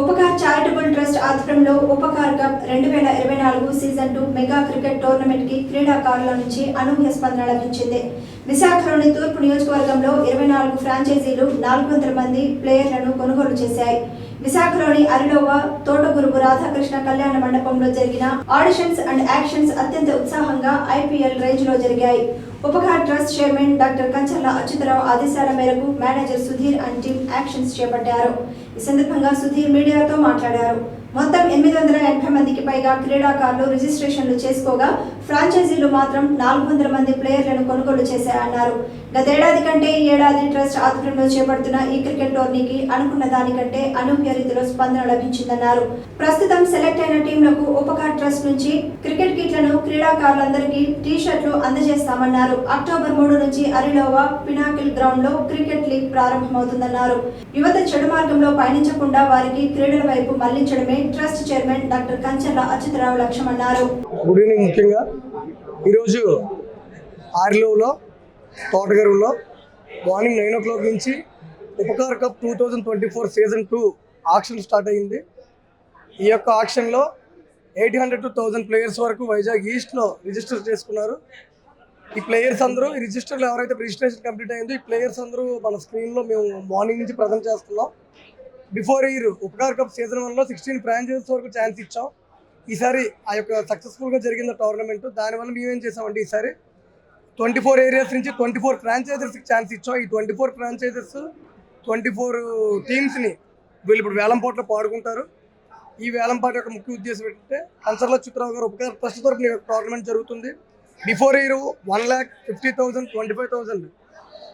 Upkar charitable trust ఆధ్వర్యంలో Upkar cup రెండు వేల ఇరవై నాలుగు సీజన్ టూ మెగా క్రికెట్ టోర్నమెంట్కి క్రీడాకారుల నుంచి అనూహ్య స్పందన లభించింది. విశాఖలోని తూర్పు నియోజకవర్గంలో ఇరవై నాలుగు ఫ్రాంచైజీలు నాలుగు వందల మంది ప్లేయర్లను కొనుగోలు చేశాయి. విశాఖలోని అరిలోవ తోటగురువు రాధాకృష్ణ కళ్యాణ మండపంలో జరిగిన ఆడిషన్స్ అండ్ యాక్షన్స్ అత్యంత ఉత్సాహంగా ఐపీఎల్ రేంజ్లో జరిగాయి. Upakar trust chairman doctor Kancharla Achyutarao ఆదేశాల మేరకు manager Sudheer and team auctions చేపట్టారు. ఈ సందర్భంగా సుధీర్ మీడియాతో మాట్లాడారు. మొత్తం ఎనిమిది వందల ఎనభై మందికి పైగా క్రీడాకారులు రిజిస్ట్రేషన్లు చేసుకోగా ఫ్రాంచైజీలు మాత్రం నాలుగు వందల మంది ప్లేయర్లను కొనుగోలు చేశాయన్నారు. గతేడాది కంటే ఈ ఏడాది ట్రస్ట్ ఆధ్వర్యంలో చేపడుతున్న ఈ క్రికెట్ టోర్నీకి అనుకున్న దానికంటే అనూహ్య రీతిలో స్పందన లభించిందన్నారు. ప్రస్తుతం సెలెక్ట్ అయిన టీంలకు ఉపకార్ ట్రస్ట్ నుంచి క్రికెట్ కిట్లను క్రీడాకారులందరికీ టీ షర్ట్లు అందజేస్తామన్నారు. అక్టోబర్ మూడు నుంచి అరిలోవా పినాకిల్ గ్రౌండ్లో క్రికెట్ లీగ్ ప్రారంభమవుతుందన్నారు. యువత చెడు మార్గంలో పయనించకుండా వారికి క్రీడల వైపు మళ్ళించడమే trust chairman doctor Kancharla Achyutarao లక్ష్యమన్నారు. Good evening ముఖ్యంగా ఈరోజు ఆర్లోలో తోటగరువులో మార్నింగ్ నైన్ ఓ క్లాక్ నుంచి Upakar cup two thousand twenty four season two auction start అయ్యింది. ఈ యొక్క ఆక్షన్లో eight hundred to thousand players వరకు వైజాగ్ ఈస్ట్లో రిజిస్టర్ చేసుకున్నారు. ఈ ప్లేయర్స్ అందరూ రిజిస్టర్లో ఎవరైతే రిజిస్ట్రేషన్ కంప్లీట్ అయిందో ఈ ప్లేయర్స్ అందరూ మన స్క్రీన్లో మేము మార్నింగ్ నుంచి ప్రజెంట్ చేస్తున్నాం. Before year Upakar cup season వన్లో సిక్స్టీన్ ఫ్రాంచైజీస్ వరకు ఛాన్స్ ఇచ్చాం. ఈసారి ఆ యొక్క సక్సెస్ఫుల్గా జరిగిన టోర్నమెంట్ దానివల్ల మేమేం చేసామంటే ఈసారి ట్వంటీ ఫోర్ ఏరియాస్ నుంచి ట్వంటీ ఫోర్ ఫ్రాంచైజర్స్కి ఛాన్స్ ఇచ్చాం. ఈ twenty four franchisers twenty four టీమ్స్ని వీళ్ళు ఇప్పుడు వేలంపాట్లో పాడుకుంటారు. ఈ వేలంపాట యొక్క ముఖ్య ఉద్దేశం ఏంటంటే కన్సర్ల చిత్రరావు గారు ఉపకార ట్రస్ట్ తరపున టోర్నమెంట్ జరుగుతుంది. Before year one lakh fifty thousand twenty five thousand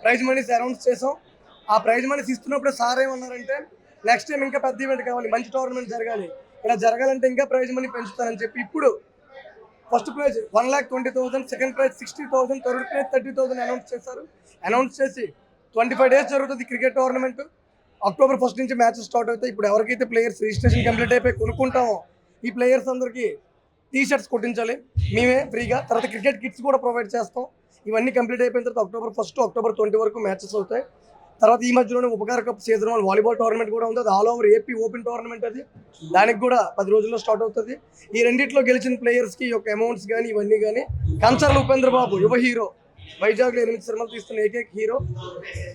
prize moneys announce చేసాం. ఆ ప్రైజ్ మనీస్ ఇస్తున్నప్పుడు సార్ ఏమన్నారంటే నెక్స్ట్ టైం ఇంకా పెద్ద ఈవెంట్ కావాలి మంచి టోర్నమెంట్ జరగాలి. ఇలా జరగాలంటే ఇంకా ప్రైజ్ మనీ పెంచుతారని చెప్పి ఇప్పుడు first prize one lakh twenty thousand second prize sixty thousand third prize thirty thousand announce చేశారు. అనౌన్స్ చేసి ట్వంటీ ఫైవ్ డేస్ జరుగుతుంది క్రికెట్ టోర్నమెంట్ అక్టోబర్ ఫస్ట్ నుంచి మ్యాచెస్ స్టార్ట్ అవుతాయి. ఇప్పుడు ఎవరికైతే ప్లేయర్స్ రిజిస్ట్రేషన్ కంప్లీట్ అయిపోయి కొనుక్కుంటామో ఈ ప్లేయర్స్ అందరికీ టీ షర్ట్స్ కొట్టించాలి. మేమే ఫ్రీగా. తర్వాత క్రికెట్ కిట్స్ కూడా ప్రొవైడ్ చేస్తాం. ఇవన్నీ కంప్లీట్ అయిపోయిన తర్వాత అక్టోబర్ ఫస్ట్ అక్టోబర్ ట్వంటీ వరకు మ్యాచెస్ అవుతాయి. తర్వాత ఈ మధ్యలోనే Upakar cup season one volleyball tournament కూడా ఉంది. అది all over AP open tournament అది. దానికి కూడా పది రోజుల్లో స్టార్ట్ అవుతుంది. ఈ రెండిట్లో గెలిచిన ప్లేయర్స్కి ఈ యొక్క అమౌంట్స్ కానీ ఇవన్నీ కానీ కంచర్ల ఉపేంద్ర బాబు యువ హీరో వైజాగ్లో ఎనిమిది సినిమాలు తీస్తున్న ఏకైక హీరో.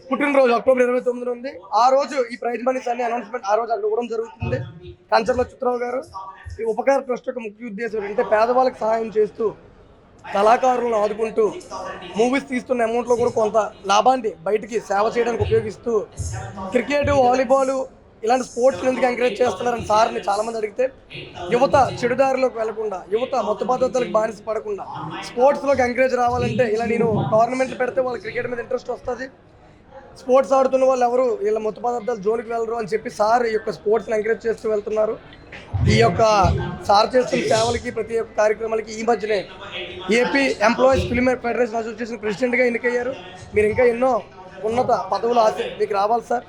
పుట్టినరోజు అక్టోబర్ ఇరవై తొమ్మిది ఉంది. ఆ రోజు ఈ ప్రైజ్ మనీస్ అనే అనౌన్స్మెంట్ ఆ రోజు అక్కడ ఇవ్వడం జరుగుతుంది. కంచర్ల చిత్రరావు గారు ఈ ఉపకార ట్రస్ట్ యొక్క ముఖ్య ఉద్దేశం అంటే పేదవాళ్ళకి సహాయం చేస్తూ కళాకారులను ఆదుకుంటూ మూవీస్ తీస్తున్న అమౌంట్లో కూడా కొంత లాభాన్ని బయటికి సేవ చేయడానికి ఉపయోగిస్తూ క్రికెట్ వాలీబాల్ ఇలాంటి స్పోర్ట్స్ ఎందుకు ఎంకరేజ్ చేస్తున్నారని సార్ని చాలామంది అడిగితే యువత చెడుదారిలోకి వెళ్ళకుండా యువత మత్తు పద్ధతులకు బానిస పడకుండా స్పోర్ట్స్లోకి ఎంకరేజ్ రావాలంటే ఇలా నేను టోర్నమెంట్లు పెడితే వాళ్ళు క్రికెట్ మీద ఇంట్రెస్ట్ వస్తుంది. స్పోర్ట్స్ ఆడుతున్న వాళ్ళు ఎవరు? వీళ్ళ మొత్తం పదార్థాలు జోలికి వెళ్ళరు అని చెప్పి సార్ ఈ యొక్క స్పోర్ట్స్ని ఎంకరేజ్ చేస్తూ వెళ్తున్నారు. ఈ యొక్క సార్ చేస్తున్న సేవలకి ప్రతి ఒక్క కార్యక్రమాలకి ఈ మధ్యనే AP employees film federation association ప్రెసిడెంట్గా ఎన్నికయ్యారు. మీరు ఇంకా ఎన్నో ఉన్నత పదవులు ఆశ మీకు రావాలి సార్.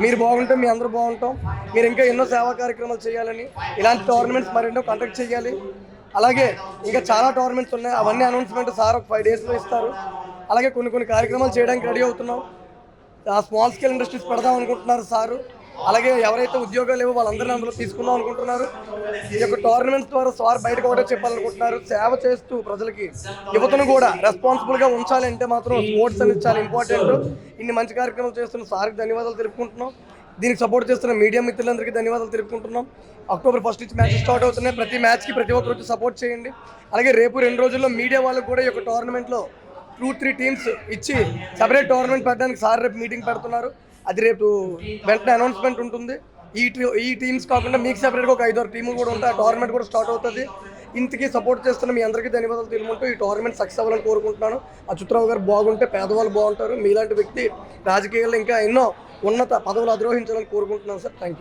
మీరు బాగుంటే మీ అందరూ బాగుంటాం. మీరు ఇంకా ఎన్నో సేవా కార్యక్రమాలు చేయాలని ఇలాంటి టోర్నమెంట్స్ మరెన్నో కండక్ట్ చేయాలి. అలాగే ఇంకా చాలా టోర్నమెంట్స్ ఉన్నాయి. అవన్నీ అనౌన్స్మెంట్ సార్ ఒక ఫైవ్ డేస్లో ఇస్తారు. అలాగే కొన్ని కొన్ని కార్యక్రమాలు చేయడానికి రెడీ అవుతున్నాం. స్మాల్ స్కేల్ ఇండస్ట్రీస్ పెడదాం అనుకుంటున్నారు సారు. అలాగే ఎవరైతే ఉద్యోగాలు లేవో వాళ్ళందరినీ అందులో తీసుకుందాం అనుకుంటున్నారు. ఈ యొక్క టోర్నమెంట్స్ ద్వారా సార్ బయటకు ఒకటే చెప్పాలనుకుంటున్నారు. సేవ చేస్తూ ప్రజలకి యువతను కూడా రెస్పాన్సిబుల్గా ఉంచాలంటే మాత్రం స్పోర్ట్స్ అనేది చాలా ఇంపార్టెంట్ ఇన్ని మంచి కార్యక్రమాలు చేస్తున్న సార్కి ధన్యవాదాలు తెలుపుకుంటున్నాం. దీనికి సపోర్ట్ చేస్తున్న మీడియా మిత్రులందరికీ ధన్యవాదాలు తెలుపుకుంటున్నాం. అక్టోబర్ ఫస్ట్ నుంచి మ్యాచ్ స్టార్ట్ అవుతున్నాయి. ప్రతి మ్యాచ్కి ప్రతి ఒక్కరు వచ్చి సపోర్ట్ చేయండి. అలాగే రేపు రెండు రోజుల్లో మీడియా వాళ్ళకు కూడా ఈ యొక్క టోర్నమెంట్లో టూ త్రీ టీమ్స్ ఇచ్చి సపరేట్ టోర్నమెంట్ పెట్టడానికి సార్ రేపు మీటింగ్ పెడుతున్నారు. అది రేపు వెంటనే అనౌన్స్మెంట్ ఉంటుంది. ఈ టీ- ఈ టీమ్స్ కాకుండా మీకు సెపరేట్గా ఒక ఐదారు టీములు కూడా ఉంటాయి. ఆ టోర్నమెంట్ కూడా స్టార్ట్ అవుతుంది. ఇంతకీ సపోర్ట్ చేస్తున్న మీ అందరికీ ధన్యవాదాలు తెలుపుకుంటూ ఈ టోర్నమెంట్ సక్సెస్ అవ్వాలని కోరుకుంటున్నాను. అచ్యుతరావు గారు బాగుంటే పేదవాళ్ళు బాగుంటారు. మీలాంటి వ్యక్తి రాజకీయాల్లో ఇంకా ఎన్నో ఉన్నత పదవులు అధిరోహించాలని కోరుకుంటున్నాను సార్. Thank you